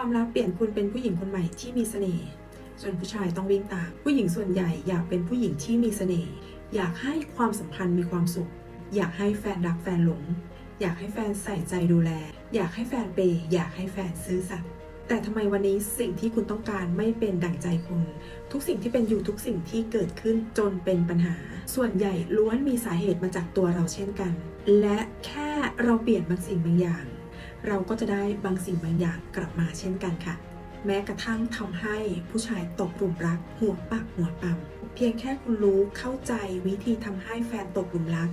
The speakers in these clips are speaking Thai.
ความรักเปลี่ยนคุณเป็นผู้หญิงคนใหม่ที่มีเสน่ห์จนผู้ชายต้องวิ่งตามผู้หญิงส่วนใหญ่อยากเป็นผู้หญิงที่มีเสน่ห์อยากให้ความสัมพันธ์มีความสุข อยากให้แฟนรักแฟนหลง อยากให้แฟนใส่ใจดูแล อยากให้แฟนเปย์อยากให้แฟนซื่อสัตย์แต่ทำไมวันนี้สิ่งที่คุณต้องการไม่เป็นดั่งใจคุณ ทุกสิ่งที่เป็นอยู่ทุกสิ่งที่เกิดขึ้นจนเป็นปัญหา ส่วนใหญ่ล้วนมีสาเหตุมาจากตัวเราเช่นกัน และแค่เราเปลี่ยนบางสิ่งบางอย่าง เราก็จะได้บางสิ่งบางอย่างกลับมาเช่นกันค่ะ แม้กระทั่งทำให้ผู้ชายตกหลุมรัก หัวปักหัวปั๊มเพียงแค่คุณรู้เข้าใจวิธีทำให้แฟนตกหลุมรัก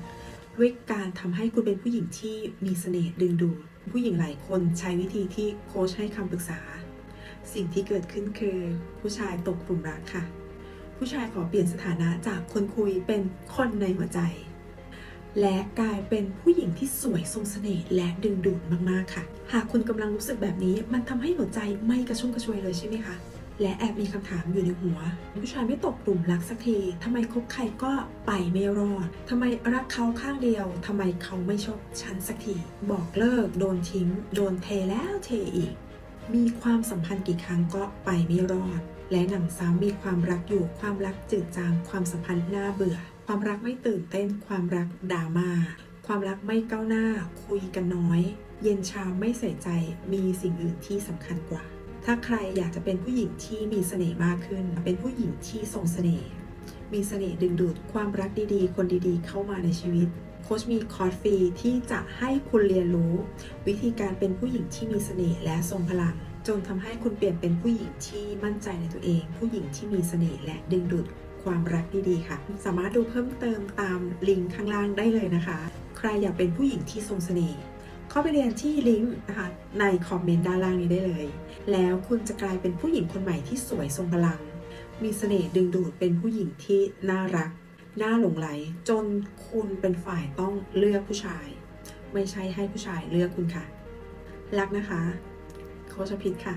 ด้วยการทำให้คุณเป็นผู้หญิงที่มีเสน่ห์ดึงดูดผู้หญิงหลายคนใช้วิธีที่โค้ชให้คำปรึกษา สิ่งที่เกิดขึ้นคือผู้ชายตกหลุมรักค่ะ ผู้ชายขอเปลี่ยนสถานะจากคนคุยเป็นคนในหัวใจ และกลายเป็นผู้หญิงที่สวยทรงเสน่ห์และดึงดูดมากๆค่ะ หากคุณกำลังรู้สึกแบบนี้มันทำให้หัวใจไม่กระชุ่มกระชวยเลยใช่ไหมคะ และแอบมีคำถามอยู่ในหัว ผู้ชายไม่ตกหลุมรักสักทีทำไมคบใครก็ไปไม่รอดทำไมรักเขาข้างเดียวทำไมเขาไม่ชอบฉันสักที บอกเลิก โดนทิ้ง โดนเทแล้วเทอีก มีความสัมพันธ์กี่ครั้งก็ไปไม่รอด และหนังซ้ำมีความรักอยู่ความรักจืดจางความสัมพันธ์น่าเบื่อ ความรักไม่ตื่นเต้นความรักดราม่าความรักไม่ก้าวหน้า คุยกันน้อย เย็นชาไม่ใส่ใจมีสิ่งอื่นที่สำคัญกว่า ถ้าใครอยากจะเป็นผู้หญิงที่มีเสน่ห์มากขึ้น เป็นผู้หญิงที่ทรงเสน่ห์ มีเสน่ห์ดึงดูดความรักดีๆ คนดีๆ เข้ามาในชีวิต โค้ชมีคอร์สฟรีที่จะให้คุณเรียนรู้ วิธีการเป็นผู้หญิงที่มีเสน่ห์และทรงพลังจนทำให้คุณเปลี่ยนเป็นผู้หญิงที่มั่นใจในตัวเอง ผู้หญิงที่มีเสน่ห์และดึงดูดความรักดีๆค่ะ สามารถดูเพิ่มเติมตามลิงก์ข้างล่างได้เลยนะคะ ใครอยากเป็นผู้หญิงที่ทรงเสน่ห์เข้าไปเรียนที่ลิงก์นะคะในคอมเมนต์ด้านล่างนี้ได้เลย แล้วคุณจะกลายเป็นผู้หญิงคนใหม่ที่สวยทรงพลัง มีเสน่ห์ดึงดูดเป็นผู้หญิงที่น่ารัก น่าหลงไหล จนคุณเป็นฝ่ายต้องเลือกผู้ชาย ไม่ใช่ให้ผู้ชายเลือกคุณค่ะ รักนะคะโคชพิดค่ะ